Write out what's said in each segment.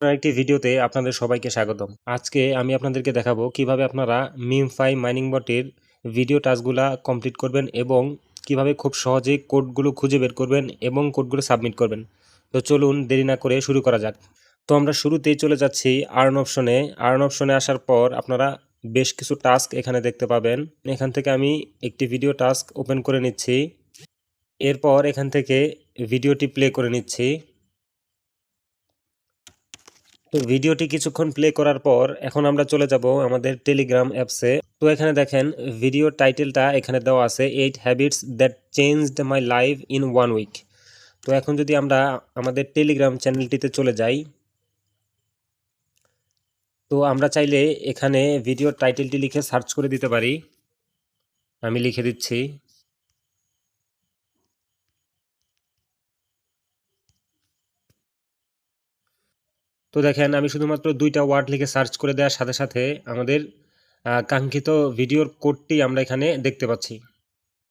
একটি ভিডিওতে আপনাদের সবাইকে স্বাগতম। আজকে আমি আপনাদেরকে দেখাবো কীভাবে আপনারা মিমফাই মাইনিং বটের ভিডিও টাস্কগুলা কমপ্লিট করবেন এবং কীভাবে খুব সহজে কোডগুলো খুঁজে বের করবেন এবং কোডগুলো সাবমিট করবেন। তো চলুন দেরি না করে শুরু করা যাক। তো আমরা শুরুতেই চলে যাচ্ছি আর্ন অপশনে। আর্ন অপশনে আসার পর আপনারা বেশ কিছু টাস্ক এখানে দেখতে পাবেন। এখান থেকে আমি একটি ভিডিও টাস্ক ওপেন করে নিচ্ছি। এরপর এখান থেকে ভিডিওটি প্লে করে নিচ্ছি। তো ভিডিওটি কিছুক্ষণ প্লে করার পর এখন আমরা চলে যাব আমাদের টেলিগ্রাম অ্যাপসে তো এখানে দেখেন ভিডিও টাইটেলটা এখানে দেওয়া আছে eight habits that changed my life in one week তো এখন যদি আমরা আমাদের টেলিগ্রাম চ্যানেলটিতে চলে যাই, তো আমরা চাইলে এখানে ভিডিও টাইটেলটি লিখে সার্চ করে দিতে পারি। আমি লিখে দিচ্ছি। তো দেখেন, আমি শুধুমাত্র দুইটা ওয়ার্ড লিখে সার্চ করে দেওয়ার সাথে সাথে আমাদের কাঙ্ক্ষিত ভিডিওর কোডটি আমরা এখানে দেখতে পাচ্ছি।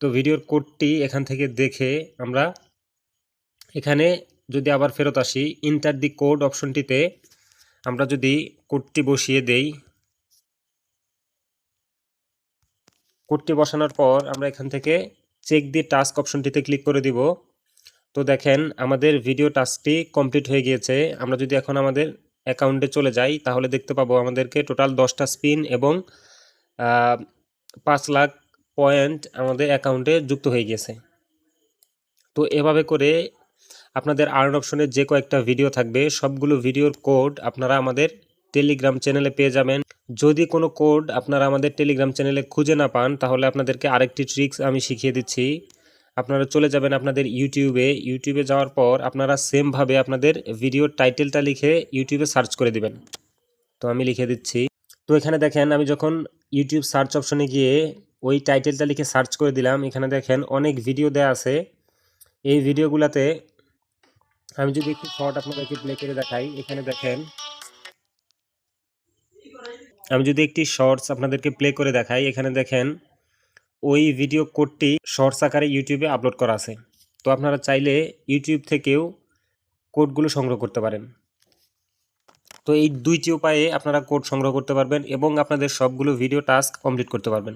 তো ভিডিওর কোডটি এখান থেকে দেখে আমরা এখানে যদি আবার ফেরত আসি ইন্টার দি কোড অপশনটিতে আমরা যদি কোডটি বসিয়ে দেই, কোডটি বসানোর পর আমরা এখান থেকে চেক দি টাস্ক অপশনটিতে ক্লিক করে দিব। তো দেখেন, আমাদের ভিডিও টাস্কটি কমপ্লিট হয়ে গিয়েছে। আমরা যদি এখন আমাদের অ্যাকাউন্টে চলে যাই, তাহলে দেখতে পাবো আমাদেরকে টোটাল দশটা স্পিন এবং পাঁচ লাখ পয়েন্ট আমাদের অ্যাকাউন্টে যুক্ত হয়ে গিয়েছে। তো এভাবে করে আপনাদের আর্ন অপশনে যে কয়েকটা ভিডিও থাকবে, সবগুলো ভিডিওর কোড আপনারা আমাদের টেলিগ্রাম চ্যানেলে পেয়ে যাবেন। যদি কোনো কোড আপনারা আমাদের টেলিগ্রাম চ্যানেলে খুঁজে না পান, তাহলে আপনাদেরকে আরেকটি ট্রিক্স আমি শিখিয়ে দিচ্ছি। আপনারা চলে যাবেন আপনাদের ইউটিউবে ইউটিউবে যাওয়ার পর আপনারা সেমভাবে আপনাদের ভিডিওর টাইটেলটা লিখে ইউটিউবে সার্চ করে দিবেন। তো আমি লিখে দিচ্ছি। তো এখানে দেখেন, আমি যখন ইউটিউব সার্চ অপশনে গিয়ে ওই টাইটেলটা লিখে সার্চ করে দিলাম, এখানে দেখেন অনেক ভিডিও দেয়া আছে। এই ভিডিওগুলোতে আমি যদি একটু শর্ট আপনাদেরকে প্লে করে দেখাই, এখানে দেখেন। আমি যদি একটি শর্টস আপনাদেরকে প্লে করে দেখাই, এখানে দেখেন ওই ভিডিও কোডটি শর্টস আকারে ইউটিউবে আপলোড করা আছে। তো আপনারা চাইলে ইউটিউব থেকেও কোডগুলো সংগ্রহ করতে পারেন। তো এই দুইটি উপায়ে আপনারা কোড সংগ্রহ করতে পারবেন এবং আপনাদের সবগুলো ভিডিও টাস্ক কমপ্লিট করতে পারবেন।